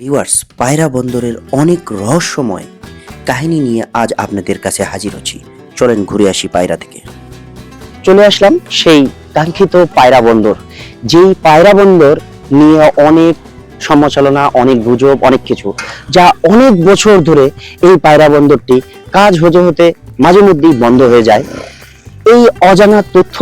Viewers পায়রা বন্দরের অনেক রহস্যময় কাহিনী নিয়ে আজ আপনাদের কাছে হাজির হচ্ছি। চলেন ঘুরে আসি পায়রা থেকে। চলে আসলাম সেই কাঙ্ক্ষিত পায়রা বন্দর। যেই পায়রা বন্দর নিয়ে অনেক সমালোচনা, অনেক গুজব, অনেক কিছু, যা অনেক বছর ধরে এই পায়রা বন্দরটি কাজ হতে হতে মাঝে মধ্যেই বন্ধ হয়ে যায়। এই অজানা তথ্য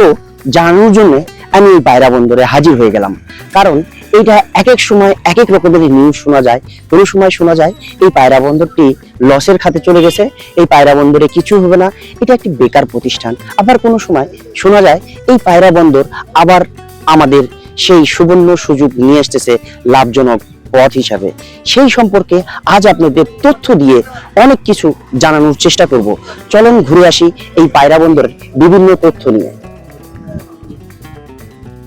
জানানোর জন্য আমি এই পায়রা বন্দরে হাজির হয়ে গেলাম। কারণ এটা এক এক সময় এক এক রকমের নিউজ শোনা যায়। কোনো সময় শোনা যায়, এই পায়রা বন্দরটি লসের খাতে চলে গেছে, এই পায়রা বন্দরে কিছু হবে না। এটা একটি বেকার প্রতিষ্ঠান। আবার কোনো সময় শোনা যায়, এই পায়রা বন্দর আবার আমাদের সেই সুবর্ণ সুযোগ নিয়ে আসতেছে লাভজনক পথ হিসাবে। সেই সম্পর্কে আজ আপনাদের তথ্য দিয়ে অনেক কিছু জানানোর চেষ্টা করব। চলুন ঘুরে আসি এই পায়রা বন্দরের বিভিন্ন তথ্য নিয়ে।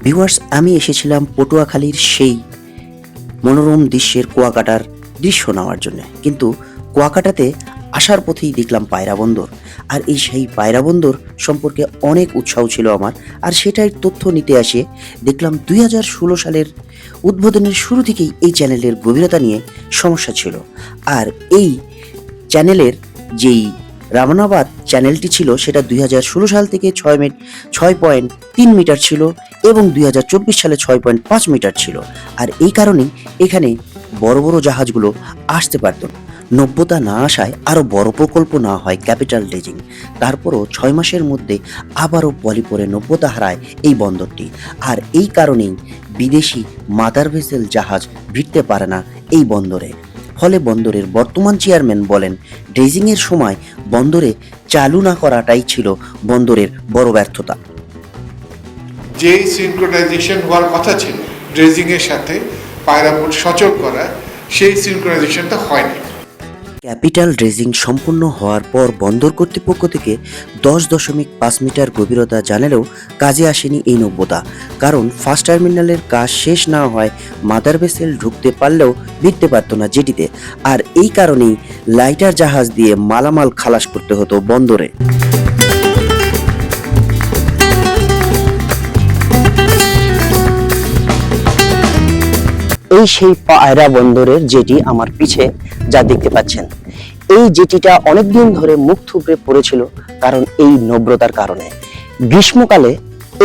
ভিউয়ার্স আমি এসেছিলাম পটুয়াখালীর সেই মনোরম দৃশ্যের কুয়াকাটার দৃশ্য নেওয়ার জন্য। কিন্তু কুয়াকাটাতে আসার পথেই দেখলাম পায়রা বন্দর। আর এই সেই পায়রা বন্দর সম্পর্কে অনেক উৎসাহ ছিল আমার। আর সেটাই তথ্য নিতে আসে, দেখলাম দুই হাজার ষোলো সালের উদ্বোধনের শুরু থেকেই এই চ্যানেলের গভীরতা নিয়ে সমস্যা ছিল। আর এই চ্যানেলের যেই রামনাবাদ চ্যানেলটি ছিল সেটা দুই হাজার ষোলো সাল থেকে ছয় মিট ছয় পয়েন্ট তিন মিটার ছিল এবং দুই হাজার চব্বিশ সালে ছয় পয়েন্ট পাঁচ মিটার ছিল। আর এই কারণেই এখানে বড় বড় জাহাজগুলো আসতে পারত না। নব্যতা না আসায় আরও বড় প্রকল্প না হয় ক্যাপিটাল ডেজিং তারপরও ছয় মাসের মধ্যে আবারও পলি পরে নব্যতা হারায় এই বন্দরটি। আর এই কারণেই বিদেশি মাদার ভেসেল জাহাজ ভিড়তে পারে না এই বন্দরে। ফলে বন্দরের বর্তমান চেয়ারম্যান বলেন, ড্রেজিংয়ের সময় বন্দরে চালু না করাটাই ছিল বন্দরের বড় ব্যর্থতা। যে সিনক্রোনাইজেশন হওয়ার কথা ছিল, ড্রেজিংয়ের সাথে পায়রা বোট সচল করা, সেই সিনক্রোনাইজেশনটা হয়নি। ক্যাপিটাল ড্রেজিং সম্পূর্ণ হওয়ার পর বন্দর কর্তৃপক্ষ থেকে দশ দশমিক পাঁচ মিটার গভীরতা জানালেও কাজে আসেনি এই নব্যতা। কারণ ফার্স্ট টার্মিনালের কাজ শেষ না হয় মাদার ভেসেল ঢুকতে পারলেও ভিড়তে পারত না জেটিতে। আর এই কারণেই লাইটার জাহাজ দিয়ে মালামাল খালাস করতে হতো বন্দরে। এই সেই পায়রা বন্দরের যেটি আমার পিছে যা দেখতে পাচ্ছেন। এই জেটিটা অনেকদিন ধরে মুখ থুবড়ে পড়েছিল কারণ এই নম্রতার কারণে। গ্রীষ্মকালে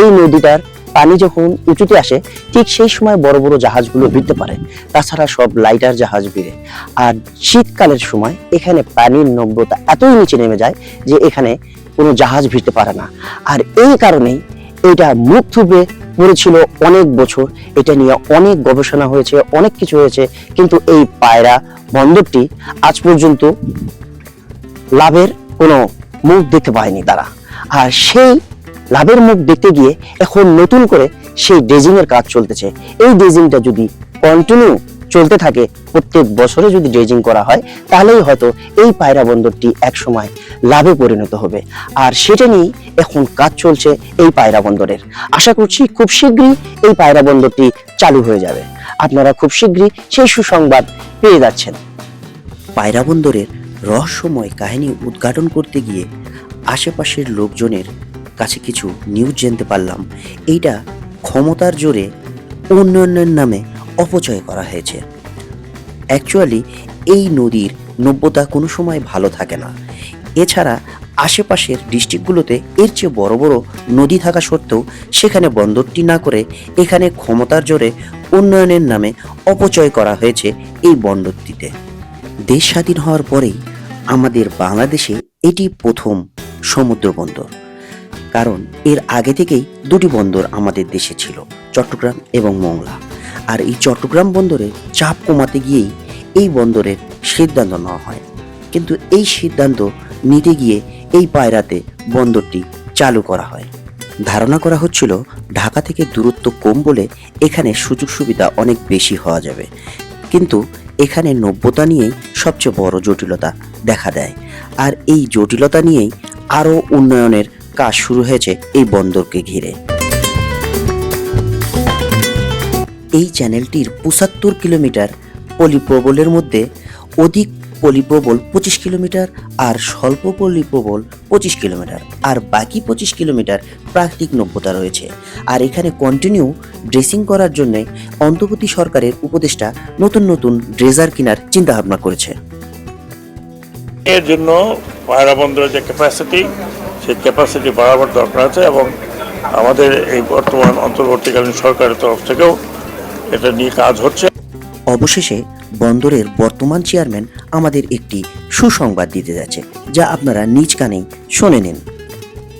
এই নদীটার পানি যখন উঁচুতে আসে, ঠিক সেই সময় বড় বড় জাহাজগুলো ভিড়তে পারে। তাছাড়া সব লাইটার জাহাজ ভিড়ে। আর শীতকালের সময় এখানে পানির নম্রতা এতই নিচে নেমে যায় যে এখানে কোনো জাহাজ ভিড়তে পারে না। আর এই কারণেই এটা মুখ থুবড়ে পড়েছিল অনেক বছর। এটা নিয়ে অনেক গবেষণা হয়েছে, অনেক কিছু হয়েছে। কিন্তু এই পায়রা বন্দরটি আজ পর্যন্ত লাভের কোনো মুখ দেখতে পায়নি তারা। আর সেই লাভের মুখ দেখতে গিয়ে এখন নতুন করে সেই ড্রেজিংয়ের কাজ চলতেছে। এই ড্রেজিংটা যদি কন্টিনিউ চলতে থাকে। প্রত্যেক বছরে যদি ড্রেজিং করা হয়, তাহলেই হয়তো এই পায়রা বন্দরটি এক সময় লাভে পরিণত হবে। আর সেটা নিয়েই এখন কাজ চলছে এই পায়রা বন্দরের। আশা করছি খুব শীঘ্রই এই পায়রা বন্দরটি চালু হয়ে যাবে। আপনারা খুব শীঘ্রই সেই সুসংবাদ পেয়ে যাচ্ছেন। পায়রা বন্দরের রহস্যময় কাহিনী উদ্ঘাটন করতে গিয়ে আশেপাশের লোকজনের কাছে কিছু নিউজ জানতে পারলাম। এইটা ক্ষমতার জোরে উন্নয়নের নামে অপচয় করা হয়েছে। অ্যাকচুয়ালি এই নদীর নব্যতা কোনো সময় ভালো থাকে না। এছাড়া আশেপাশের ডিস্ট্রিক্টগুলোতে এর চেয়ে বড় বড় নদী থাকা সত্ত্বেও সেখানে বন্দরটি না করে এখানে ক্ষমতার জোরে উন্নয়নের নামে অপচয় করা হয়েছে এই বন্দরটিতে। দেশ স্বাধীন হওয়ার পরেই আমাদের বাংলাদেশে এটি প্রথম সমুদ্র বন্দর। কারণ এর আগে থেকেই দুটি বন্দর আমাদের দেশে ছিল, চট্টগ্রাম এবং মংলা। আর এই চট্টগ্রাম বন্দরে চাপ কমাতে গিয়েই এই বন্দরের সিদ্ধান্ত নেওয়া হয়। কিন্তু এই সিদ্ধান্ত নিতে গিয়ে এই পায়রাতে বন্দরটি চালু করা হয়। ধারণা করা হচ্ছিল, ঢাকা থেকে দূরত্ব কম বলে এখানে সুযোগ সুবিধা অনেক বেশি হওয়া যাবে। কিন্তু এখানে নব্যতা নিয়েই সবচেয়ে বড় জটিলতা দেখা দেয়। আর এই জটিলতা নিয়েই আরও উন্নয়নের কাজ শুরু হয়েছে এই বন্দরকে ঘিরে। এই চ্যানেলটির পঁচাত্তর কিলোমিটার পলিপ্রবলের মধ্যে অধিক পলিপ্রবল পঁচিশ কিলোমিটার আর স্বল্প পলিপ্রবল পঁচিশ কিলোমিটার। আর বাকি পঁচিশ কিলোমিটার প্রাকৃতিক নব্যতা রয়েছে। আর এখানে কন্টিনিউ ড্রেসিং করার জন্য অন্তর্বর্তী সরকারের উপদেষ্টা নতুন নতুন ড্রেজার কেনার চিন্তাভাবনা করেছে। এর জন্য পায়রা বন্দরের যে ক্যাপাসিটি সেই ক্যাপাসিটি বাড়াবার দরকার আছে এবং আমাদের এই বর্তমান অন্তর্বর্তীকালীন সরকারের তরফ থেকেও এটা নিয়ে কাজ হচ্ছে। অবশেষে বন্দরের বর্তমান চেয়ারম্যান আমাদের একটি সুসংবাদ দিতে যাচ্ছে যা আপনারা নিজ কানেই শুনে নিন।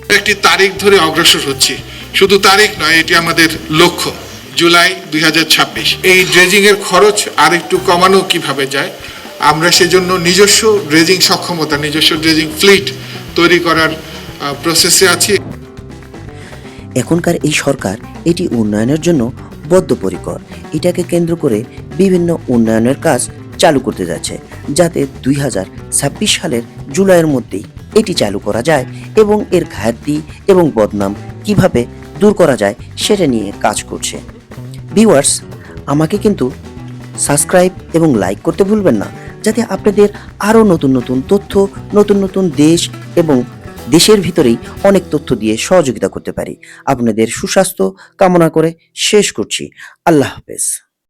একটি তারিখ ধরে অগ্রসর হচ্ছি। শুধু তারিখ নয় এটি আমাদের লক্ষ্য জুলাই দুই এই ড্রেজিং এর খরচ আর একটু কমানো কীভাবে যায়? আমরা সেজন্য নিজস্ব ড্রেজিং সক্ষমতা নিজস্ব ড্রেজিং ফ্লিট তৈরি করার প্রসেসে আছি। এখনকার এই সরকার এটি উন্নয়নের জন্য বদ্ধপরিকর। এটাকে কেন্দ্র করে বিভিন্ন উন্নয়নের কাজ চালু করতে যাচ্ছে, যাতে দুই হাজার ছাব্বিশ সালের জুলাইয়ের মধ্যেই এটি চালু করা যায় এবং এর ঘাটতি এবং বদনাম কীভাবে দূর করা যায় সেটা নিয়ে কাজ করছে। ভিউয়ার্স, আমাকে কিন্তু সাবস্ক্রাইব এবং লাইক করতে ভুলবেন না, যাতে আপনাদের আরও নতুন নতুন তথ্য, নতুন নতুন দেশ এবং দেশের ভিতরেই অনেক তথ্য দিয়ে সহযোগিতা করতে পারি। আপনাদের সুস্বাস্থ্য কামনা করে শেষ করছি। আল্লাহ হাফেজ।